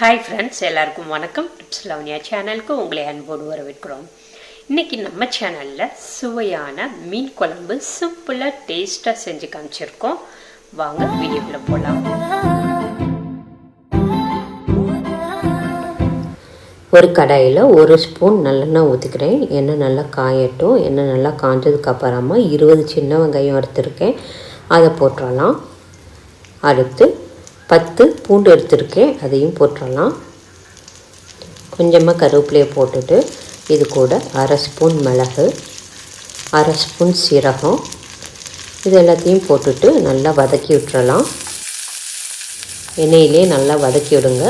Hi friends எல்லாருக்கும் வணக்கம். Tips லவ்னியா சேனலுக்கு உங்களை அன்போடு வரவேற்கிறோம். இன்னைக்கு நம்ம சேனலில் சுவையான மீன் குழம்பு சிம்பிளாக டேஸ்ட்டாக செஞ்சு காமிச்சிருக்கோம். வாங்க வீடியோவில் போகலாம் ஒரு கடாயில் ஒரு ஸ்பூன் நல்லெண்ணெய் ஊற்றிக்கிறேன் எண்ணெய் நல்லா காயட்டும். எண்ணெய் நல்லா காஞ்சதுக்கு அப்புறமா இருபது சின்ன வெங்காயம் எடுத்திருக்கேன் அதை போட்டுடலாம் அடுத்து பத்து பூண்டு எடுத்திருக்கேன் அதையும் போட்டுடலாம். கொஞ்சமாக கருவேப்பிலையை போட்டுட்டு இது கூட அரை ஸ்பூன் மிளகு அரை ஸ்பூன் சீரகம் இது எல்லாத்தையும் போட்டுட்டு நல்லா வதக்கி விட்டுறலாம். எண்ணெயிலே நல்லா வதக்கி விடுங்க.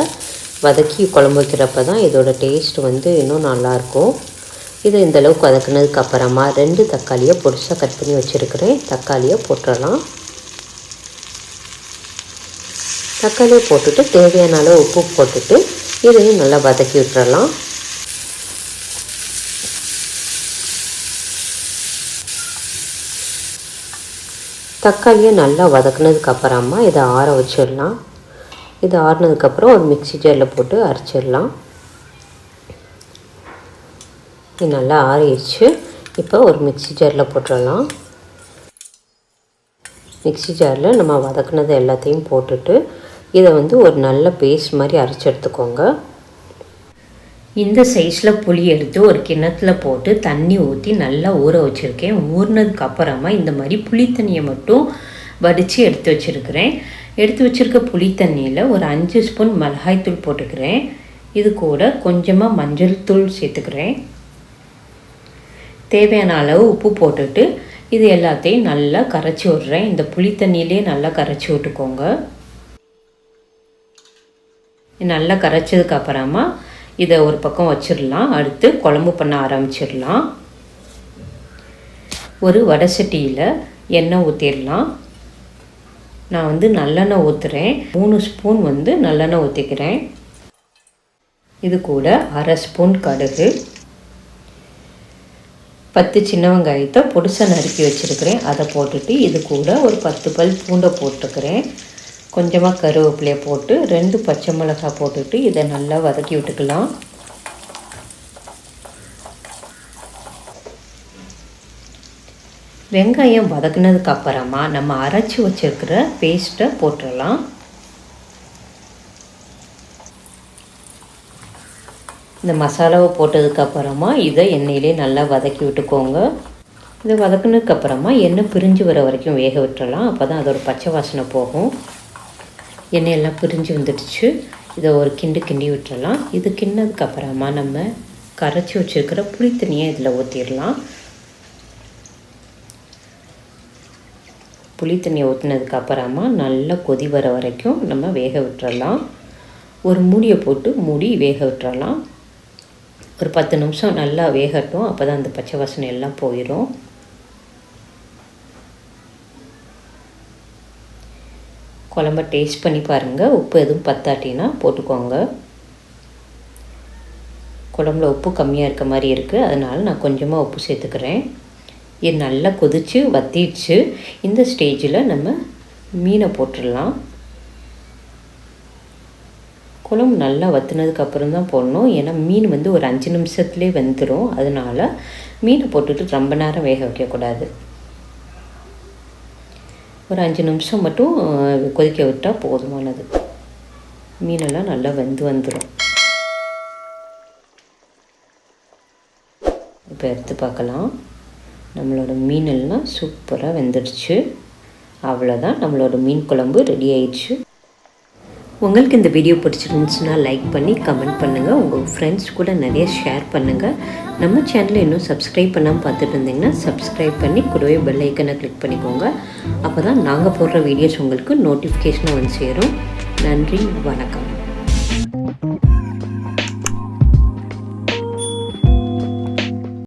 வதக்கி குழம்பு வைக்கிறப்ப தான் இதோட டேஸ்ட் வந்து இன்னும் நல்லாயிருக்கும். இது இந்தளவுக்கு வதக்குனதுக்கு அப்புறமா ரெண்டு தக்காளியை பொடிசாக கட் பண்ணி வச்சுருக்கிறேன். தக்காளியை போட்டுடலாம். தக்காளியை போட்டுட்டு தேவையான அளவு உப்பு போட்டுட்டு இதையும் நல்லா வதக்கி விட்டுறலாம். தக்காளியை நல்லா வதக்குனதுக்கு அப்புறமா இதை ஆற வச்சிடலாம். இது ஆறினதுக்கப்புறம் ஒரு மிக்சி ஜாரில் போட்டு அரைச்சிடலாம். இது நல்லா ஆறிடுச்சு. இப்போ ஒரு மிக்சி ஜாரில் போட்டுடலாம். மிக்சி ஜாரில் நம்ம வதக்குனது எல்லாத்தையும் போட்டுட்டு இதை வந்து ஒரு நல்ல பேஸ்ட் மாதிரி அரைச்சி எடுத்துக்கோங்க. இந்த சைஸில் புளி எடுத்து ஒரு கிணத்துல போட்டு தண்ணி ஊற்றி நல்லா ஊற வச்சுருக்கேன். ஊறினதுக்கு அப்புறமா இந்த மாதிரி புளி தண்ணியை மட்டும் வடித்து எடுத்து வச்சுருக்கிறேன். எடுத்து வச்சுருக்க புளி தண்ணியில் ஒரு அஞ்சு ஸ்பூன் மிளகாய்த்தூள் போட்டுக்கிறேன். இது கூட கொஞ்சமாக மஞ்சள் தூள் சேர்த்துக்கிறேன். தேவையான அளவு உப்பு போட்டுட்டு இது எல்லாத்தையும் நல்லா கரைச்சி விட்றேன். இந்த புளித்தண்ணியிலே நல்லா கரைச்சி விட்டுக்கோங்க. நல்லா கரைச்சதுக்கு அப்புறமா இதை ஒரு பக்கம் வச்சிடலாம். அடுத்து குழம்பு பண்ண ஆரம்பிச்சிடலாம். ஒரு வடை சட்டியில் எண்ணெய் ஊற்றிடலாம் நான் வந்து நல்லெண்ணெய் ஊற்றுறேன் மூணு ஸ்பூன் வந்து நல்லெண்ணெய் ஊற்றிக்கிறேன் இது கூட அரை ஸ்பூன் கடுகு. பத்து சின்ன வெங்காயத்தை பொடிசை நறுக்கி வச்சுருக்கிறேன். அதை போட்டுட்டு இது கூட ஒரு பத்து பல் பூண்டை போட்டுக்கிறேன். கொஞ்சமாக கருவேப்பிலையை போட்டு ரெண்டு பச்சை மிளகாய் போட்டுட்டு இதை நல்லா வதக்கி விட்டுக்கலாம். வெங்காயம் வதக்குனதுக்கு அப்புறமா நம்ம அரைச்சி வச்சிருக்கிற பேஸ்ட்டை போட்டுடலாம். இந்த மசாலாவை போட்டதுக்கு அப்புறமா இதை எண்ணெயிலே நல்லா வதக்கி விட்டுக்கோங்க. இதை வதக்குனதுக்கு அப்புறமா எண்ணெய் பிரிஞ்சு வர வரைக்கும் வேக விட்டுறலாம். அப்போ தான் அதோட பச்சை வாசனை போகும். எண்ணெயெல்லாம் பிரிஞ்சு வந்துடுச்சு. இதை ஒரு கிண்டு கிண்டி விட்டுறலாம். இது கிண்ணதுக்கப்புறமா நம்ம கரைச்சி வச்சுருக்கிற புளி தண்ணியை இதில் ஊற்றிடலாம் புளி தண்ணியை ஊற்றினதுக்கப்புறமா நல்லா கொதி வர வரைக்கும் நம்ம வேக விட்டுறலாம். ஒரு மூடியை போட்டு மூடி வேக விட்டுறலாம். ஒரு பத்து நிமிஷம் நல்லா வேகட்டும். அப்போ தான் அந்த பச்சை வாசனை எல்லாம் போயிடும். குழம்ப டேஸ்ட் பண்ணி பாருங்கள் உப்பு எதுவும் பத்தாட்டினா போட்டுக்கோங்க. குழம்புல உப்பு கம்மியாக இருக்க மாதிரி இருக்குது அதனால் நான் கொஞ்சமாக உப்பு சேர்த்துக்கிறேன். இது நல்லா கொதித்து வத்திடுச்சு. இந்த ஸ்டேஜில் நம்ம மீனை போட்டுடலாம். குழம்பு நல்லா வத்தினதுக்கப்புறம் தான் போடணும். ஏன்னா மீன் வந்து ஒரு அஞ்சு நிமிஷத்துலேயே வெந்துடும் அதனால் மீனை போட்டுட்டு ரொம்ப நேரம் வேக வைக்கக்கூடாது. ஒரு அஞ்சு நிமிஷம் மட்டும் கொதிக்க விட்டால் போதுமானது மீனெல்லாம் நல்லா வெந்து வந்துடும் இப்போ எடுத்து பார்க்கலாம். நம்மளோட மீனெல்லாம் சூப்பராக வெந்துடுச்சு. அவ்வளோதான் நம்மளோட மீன் குழம்பு ரெடி ஆயிடுச்சு. உங்களுக்கு இந்த வீடியோ பிடிச்சிருந்துச்சுன்னா லைக் பண்ணி கமெண்ட் பண்ணுங்கள் உங்கள் ஃப்ரெண்ட்ஸ் கூட நிறைய ஷேர் பண்ணுங்கள் நம்ம சேனலை இன்னும் சப்ஸ்கிரைப் பண்ணாமல் பார்த்துட்டு இருந்தீங்கன்னா சப்ஸ்கிரைப் பண்ணி கூடவே பெல் ஐக்கனை கிளிக் பண்ணிக்கோங்க. அப்போ தான் நாங்கள் போடுற வீடியோஸ் உங்களுக்கு நோட்டிஃபிகேஷனாக வந்து சேரும். நன்றி வணக்கம்.